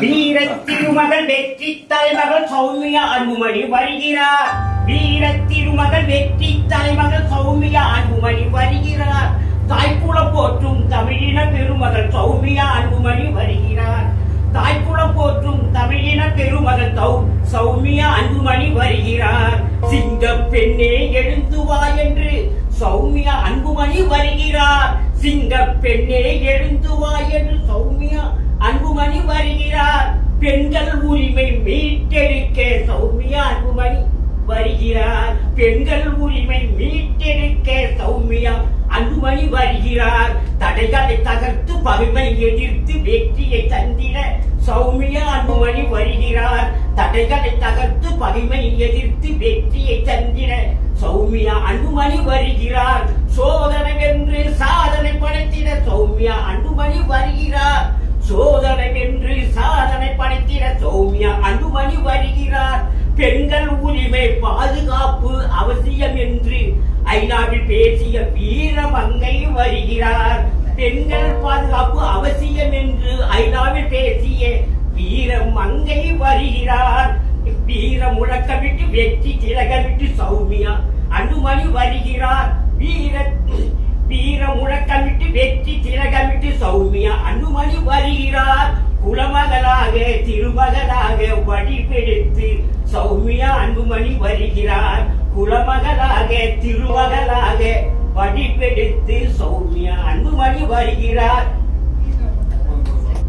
வீர வெற்றி தலைமகள் சௌமியா அன்புமணி வருகிறார். வீர வெற்றி தலைமகள் சௌமியா அன்புமணி வருகிறார். தாய்ப்புல போற்றும் தமிழின பெருமகள் சௌமியா அன்புமணி வருகிறார். தாய்ப்புல போற்றும் தமிழின பெருமகள் சௌ சௌமியா அன்புமணி வருகிறார். சிங்க பெண்ணே எழுந்து வா என்று சௌமியா அன்புமணி வருகிறார். சிங்க பெண்ணே எழுந்து வா என்று சௌமியா பெண்கள் உரிமை மீட்டெடுக்க சௌமியா அன்புமணி வருகிறார். பெண்கள் உரிமை மீட்டெடுக்க சௌமியா அன்புமணி வருகிறார். தடைகளை தகர்த்து பகைமை எதிர்த்து வெற்றியை தந்திட சௌமியா அன்புமணி வருகிறார். தடைகளை தகர்த்து பகைமை எதிர்த்து வெற்றியை தந்திட சௌமியா அன்புமணி வருகிறார். சோதனை என்று சாதனை படைத்திட சௌமியா அன்புமணி வருகிறார் சோதனை வென்று சாதனை படைத்திட சௌமியா அன்புமணி வருகிறார் பெண்கள் உரிமை பாதுகாப்பு அவசியம் என்று ஐநாவில் பேசிய வீரமங்கை வருகிறார். பெண்கள் பாதுகாப்பு அவசியம் என்று ஐநாவில் பேசிய வீரமங்கை வருகிறார். வீர முழக்கமிட்டு வெற்றி திலகமிட்டு சௌமியா அனுமணி வருகிறார். வீர வீர முழக்கமிட்டு வெற்றி திலகமிட்டு சௌமியா அனுமணி வருகிறார். குலமகளாக திருமகளாக சௌமியா அன்புமணி வருகிறார். குலமகளாக திருமகளாக படிப்பெடுத்து சௌமியா அன்புமணி வருகிறார்.